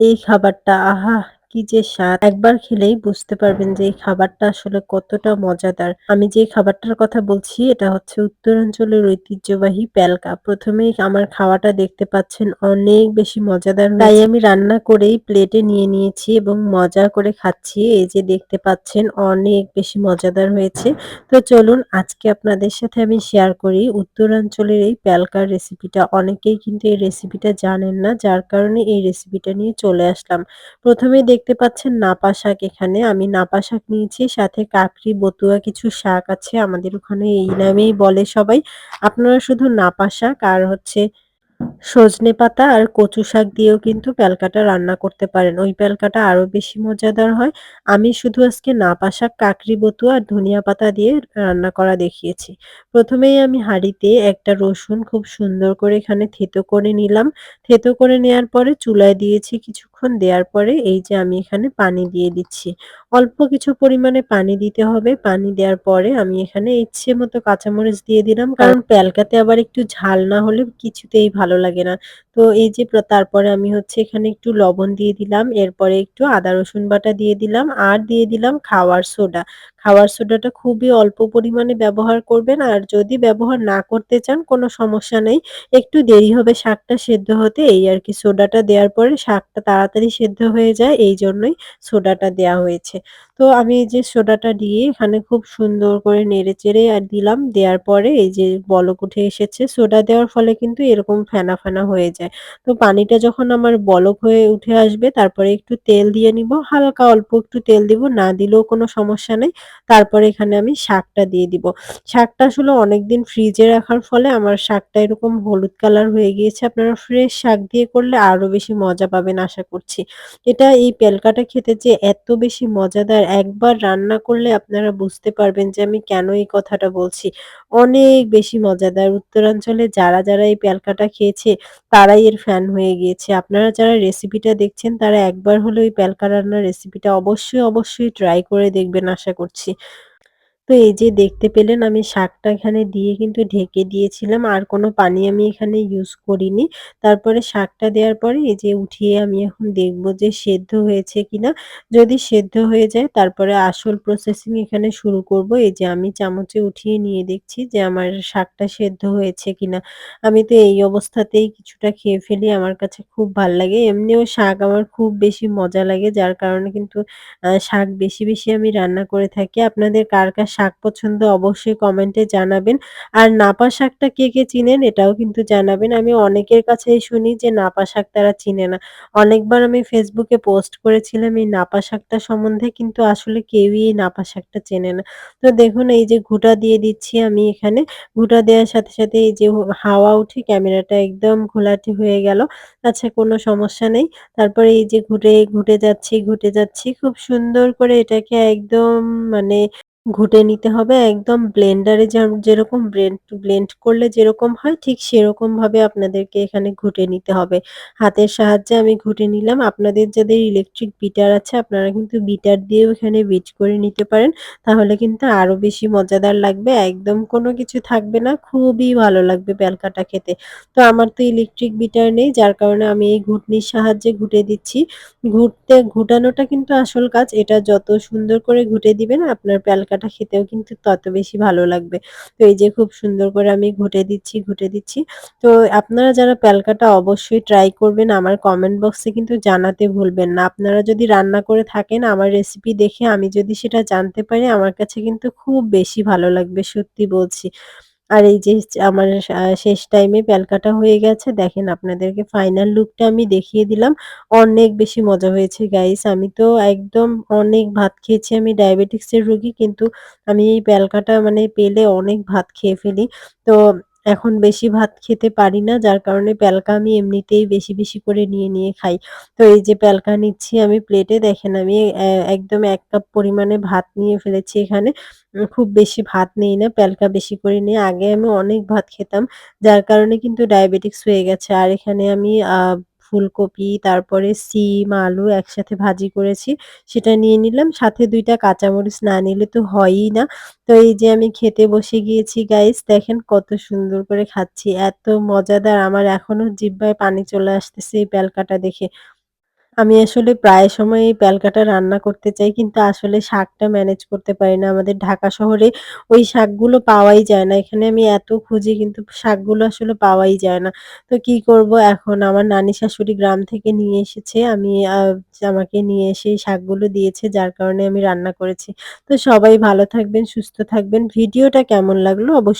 এই খাবারটা আহা! কি যে স্বাদ! একবার খেলেই বুঝতে পারবেন যে এই খাবারটা আসলে কতটা মজাদার। আমি যে খাবারটার কথা বলছি, এটা হচ্ছে উত্তরাঞ্চলের ঐতিহ্যবাহী প্যালকা। ১ম এই আমার খাওয়াটা দেখতে পাচ্ছেন অনেক বেশি মজাদার তাই আমি রান্না করেই প্লেটে নিয়ে নিয়েছি এবং মজা করে খাচ্ছি। এই যে দেখতে পাচ্ছেন অনেক বেশি মজাদার হয়েছে। তো চলুন আজকে আপনাদের সাথে আমি শেয়ার করি উত্তরাঞ্চলের এই প্যালকার রেসিপিটা। অনেকেই কিন্তু এই রেসিপিটা জানেন না, যার কারণে এই রেসিপিটা নিয়ে চলে আসলাম। ১ম এই দেখতে পাচ্ছেন নাপা শাক এখানে। আমি নাপা শাক নিয়েছি সাথে কাকড়ি, বতুয়া কিছু শাক আছে। আমাদের ওখানে এই নামেই বলে সবাই। আপনারা শুধু নাপা শাক আর হচ্ছে সজনে পাতা আর কচু শাক দিয়েও কিন্তু প্যালকাটা রান্না করতে পারেন। ওই প্যালকাটা আরও বেশি মজাদার হয়। আমি শুধু আজকে নাপা শাক, কাকড়ি বতুয়া আর ধনিয়া পাতা দিয়ে রান্না করা দেখিয়েছি। প্রথমেই আমি হাঁড়িতে একটা রসুন খুব সুন্দর করে এখানে থেঁতো করে নিলাম। থেতো করে নেয়ার পরে চুলায় দিয়েছি কিছুক্ষণ দেওয়ার পরে এই যে আমি এখানে পানি দিয়ে দিচ্ছি। অল্প কিছু পরিমাণে পানি দিতে হবে। পানি দেওয়ার পরে আমি এখানে ইচ্ছে মতো কাঁচামরিচ দিয়ে দিলাম। কারণ প্যালকাতে আবার একটু ঝাল না হলে কিছুতেই ভালো লাগে না। তো এই যে তারপরে আমি হচ্ছে এখানে একটু লবণ দিয়ে দিলাম। এরপরে একটু আদা, রসুন বাটা দিয়ে দিলাম, আর দিয়ে দিলাম খাওয়ার সোডা। খাওয়ার সোডাটা খুবই অল্প পরিমাণে ব্যবহার করবেন, আর যদি ব্যবহার না করতে চান, কোনো সমস্যা নেই। একটু দেরি হবে শাকটা সেদ্ধ হতে, এই আর কি, সোডাটা দেওয়ার পরে শাকটা তাড়াতাড়ি সেদ্ধ হয়ে যায়, এই জন্যই সোডাটা দেয়া হয়েছে। তো আমি এই যে সোডাটা দিয়ে এখানে খুব সুন্দর করে নেড়ে চেড়ে আর দিলাম। দেওয়ার পরে এই যে বলক উঠে এসেছে। সোডা দেওয়ার ফলে কিন্তু এরকম ফেনা, ফেনা হয়ে যায়। তো পানিটা যখন আমার বলক হয়ে উঠে আসবে তারপরে একটু তেল দিয়ে নিব। হালকা অল্প একটু তেল দিব, না দিলেও কোনো সমস্যা নেই। তারপরে এখানে আমি শাকটা দিয়ে দিব। শাকটা আসলে অনেকদিন ফ্রিজে রাখার ফলে আমার শাকটা এরকম হলুদ কালার হয়ে গিয়েছে। আপনারা ফ্রেশ শাক দিয়ে করলে আরও বেশি মজা পাবেন আশা করছি। এটা এই পেলকাটা খেতে যে এত বেশি মজাদার একবার রান্না করলে আপনারা বুঝতে পারবেন যে আমি কেন এই কথাটা বলছি। অনেক বেশি মজাদার। উত্তরাঞ্চলে যারা, যারা এই প্যালকাটা খেয়েছে তারাই এর ফ্যান হয়ে গিয়েছে। আপনারা যারা রেসিপিটা দেখছেন তারা একবার হলেও এই প্যালকা রান্নার রেসিপিটা অবশ্যই, অবশ্যই ট্রাই করে দেখবেন আশা করছি। তো এই যে দেখতে পেলেন আমি শাকটা এখানে দিয়ে কিন্তু ঢেকে দিয়েছিলাম। আর কোনো পানি আমি এখানে ইউজ করিনি। তারপরে শাকটা দেওয়ার পরে এই যে উঠিয়ে আমি এখন দেখব যে সেদ্ধ হয়েছে কিনা। যদি সেদ্ধ হয়ে যায় তারপরে আসল প্রসেসিং এখানে শুরু করব। এই যে আমি চামচে উঠিয়ে নিয়ে দেখছি যে আমার শাকটা সেদ্ধ হয়েছে কিনা। আমি তো এই অবস্থাতেই কিছুটা খেয়ে ফেলি। আমার কাছে খুব ভালো লাগে। এমনিও শাক আমার খুব বেশি মজা লাগে যার কারণে কিন্তু শাক বেশি, বেশি আমি রান্না করে থাকি। আপনাদের কার, কার শাক পছন্দ অবশ্যই কমেন্টে জানাবেন। আর নাপা শাকটা কে, কে চিনেন এটাও কিন্তু জানাবেন। আমি অনেকের কাছেই শুনি যে নাপা শাক তারা চিনে না। অনেকবার আমি ফেসবুকে পোস্ট করেছিলাম এই নাপা শাকটা সম্বন্ধে কিন্তু আসলে কেউই এই নাপা শাকটা চেনে না। তো দেখুন এই যে ঘুটা দিয়ে দিচ্ছি আমি এখানে। ঘুটা দেওয়ার সাথে, সাথে এই যে হাওয়া উঠে ক্যামেরাটা একদম ঘোলাটে হয়ে গেল। আচ্ছা কোনো সমস্যা নেই। তারপরে এই যে ঘুঁটে, ঘুঁটে যাচ্ছি, ঘুঁটে যাচ্ছি। খুব সুন্দর করে এটাকে একদম মানে ঘুঁটে নিতে হবে একদম ব্লেন্ডারে যেরকম ব্লেন্ড ব্লেন্ড করলে যেরকম হয়, ঠিক সেরকমভাবে আপনাদেরকে এখানে ঘুঁটে নিতে হবে। হাতের সাহায্যে আমি ঘুঁটে নিলাম। আপনাদের যাদের ইলেকট্রিক বিটার আছে, আপনারা কিন্তু বিটার দিয়েও এখানে বিট করে নিতে পারেন। তাহলে কিন্তু আরও বেশি মজাদার লাগবে। একদম কোনো কিছু থাকবে না। খুবই ভালো লাগবে প্যালকাটা খেতে। তো আমার তো ইলেকট্রিক বিটার নেই, যার কারণে আমি এই ঘুটনির সাহায্যে ঘুঁটে দিচ্ছি। ঘুঁটতে, ঘুটানোটা কিন্তু আসল কাজ। এটা যত সুন্দর করে ঘুটে দিবেন, আপনার প্যালকাটা খেতেও কিন্তু তত বেশি ভালো লাগবে। তো এই যে খুব সুন্দর করে আমি ঘুটে দিচ্ছি, ঘুটে দিচ্ছি। তো আপনারা যারা প্যালকাটা অবশ্যই ট্রাই করবেন আমার কমেন্ট বক্সে কিন্তু জানাতে ভুলবেন না। আপনারা যদি রান্না করে থাকেন আমার রেসিপি দেখে আমি যদি সেটা জানতে পারি আমার কাছে কিন্তু খুব বেশি ভালো লাগবে সত্যি বলছি। আর এই যে আমার শেষ টাইমে প্যালকাটা হয়ে গেছে। দেখেন আপনাদেরকে ফাইনাল লুকটা আমি দেখিয়ে দিলাম। অনেক বেশি মজা হয়েছে গাইস। আমি তো একদম অনেক ভাত খেয়েছি। আমি ডায়াবেটিক্সের রুগী, কিন্তু আমি এই প্যালকাটা মানে পেলে অনেক ভাত খেয়ে ফেলি। তো এখন বেশি ভাত খেতে পারি না যার কারণে প্যালকা আমি এমনিতেই বেশি, বেশি করে নিয়ে, নিয়ে খাই। তো এই যে প্যালকা নিচ্ছি আমি প্লেটে দেখেন আমি একদম এক কাপ পরিমাণে ভাত নিয়ে ফেলেছি এখানে। খুব বেশি ভাত নেই না, প্যালকা বেশি করে নিয়ে আগে আমি অনেক ভাত খেতাম। যার কারণে কিন্তু ডায়াবেটিক্স হয়ে গেছে। আর এখানে আমি ফুলকপি, তারপরে সিম, আলু একসাথে ভাজি করেছি। সেটা নিয়ে নিলাম। সাথে দুইটা কাঁচামরিচ না নিলে তো হয়ই না। তো এই যে আমি খেতে বসে গিয়েছি গাইস। দেখেন কত সুন্দর করে খাচ্ছি। এত মজাদার আমার এখনও জিব্বায় পানি চলে আসতেছে এই প্যালকাটা দেখে। আমি আসলে প্রায় সময়ই প্যালকাটা রান্না করতে চাই কিন্তু আসলে শাকটা ম্যানেজ করতে পারি না। আমাদের ঢাকা শহরে ওই শাকগুলো পাওয়াই যায় না। এখানে আমি এত খুঁজি কিন্তু শাকগুলো আসলে পাওয়াই যায় না। তো কি করব এখন আমার নানি শাশুড়ি গ্রাম থেকে নিয়ে এসেছে। আমি আমাকে নিয়ে এসে শাকগুলো দিয়েছে যার কারণে আমি রান্না করেছি। তো সবাই ভালো থাকবেন, সুস্থ থাকবেন। ভিডিওটা কেমন লাগল অবশ্য